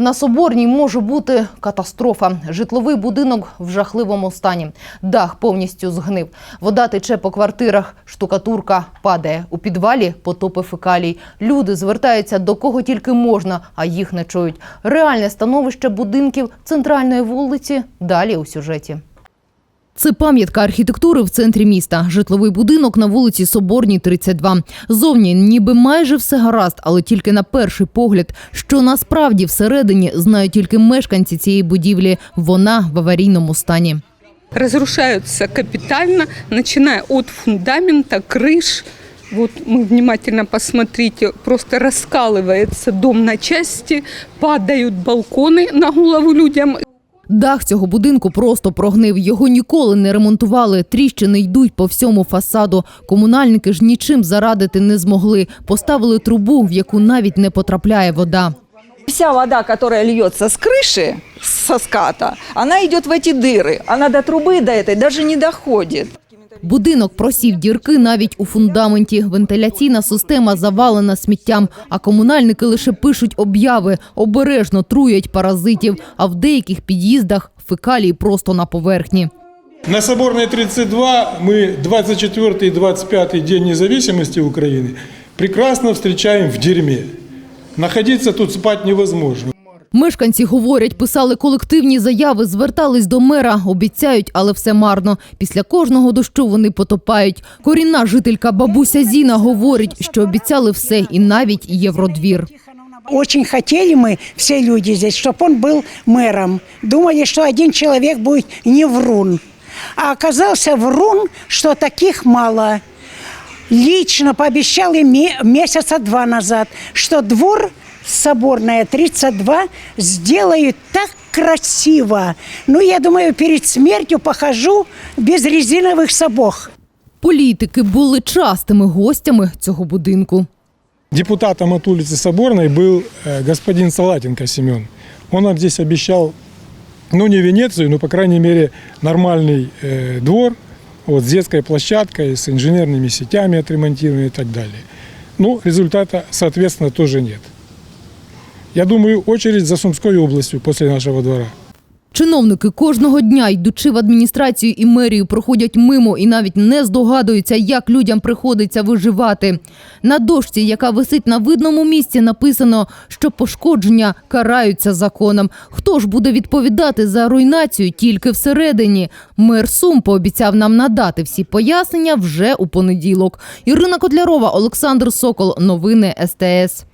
На Соборній може бути катастрофа. Житловий будинок в жахливому стані. Дах повністю згнив. Вода тече по квартирах, штукатурка падає. У підвалі потопи фекалій. Люди звертаються до кого тільки можна, а їх не чують. Реальне становище будинків центральної вулиці далі у сюжеті. Це пам'ятка архітектури в центрі міста. Житловий будинок на вулиці Соборній, 32. Зовні ніби майже все гаразд, але тільки на перший погляд, що насправді всередині знають тільки мешканці цієї будівлі. Вона в аварійному стані. разрушаются капитально, начиная от фундамента, крыш. Вот мы внимательно посмотрите, просто раскалывается дом на части, падают балконы на голову людям. Дах цього будинку просто прогнив. Його ніколи не ремонтували. Тріщини йдуть по всьому фасаду. Комунальники ж нічим зарадити не змогли. Поставили трубу, в яку навіть не потрапляє вода. Вся вода, которая льется с крыши, со ската, она идет в эти дыры. Она до трубы до этой даже не доходит. Будинок просів дірки навіть у фундаменті. Вентиляційна система завалена сміттям, а комунальники лише пишуть обяви, обережно труять паразитів, а в деяких під'їздах фекалії просто на поверхні. На Соборной 32 мы 24 и 25 День независимости Украины прекрасно встречаем в дерьме. Находиться тут спать невозможно. Мешканці говорять, писали колективні заяви, звертались до мера, обіцяють, але все марно. Після кожного дощу вони потопають. Корінна жителька бабуся Зіна говорить, що обіцяли все і навіть євродвір. Очень хотели мы, все люди здесь, чтобы он был мэром. Думали, что один человек будет не врун. А оказался врун, что таких мало. Лично пообещал им ме- месяца два назад, что двор Соборная 32 сделают так красиво. Ну, я думаю, перед смертью похожу без резиновых сапог. Політики були частими гостями цього будинку. Депутатом от улицы Соборной был э, господин Салатенко Семен. Он нам здесь обещал, ну не Венецию, но, по крайней мере, нормальный э, двор вот, с детской площадкой, с инженерными сетями отремонтированными и так далее. Ну, результата, соответственно, тоже нет. Я думаю, очередь за Сумской областью после нашего двора. Чиновники кожного дня, йдучи в адміністрацію і мерію, проходять мимо і навіть не здогадуються, як людям приходиться виживати. На дошці, яка висить на видному місці, написано, що пошкодження караються законом. Хто ж буде відповідати за руйнацію тільки всередині? Мер Сум пообіцяв нам надати всі пояснення вже у понеділок. Ірина Котлярова, Олександр Сокол. Новини СТС.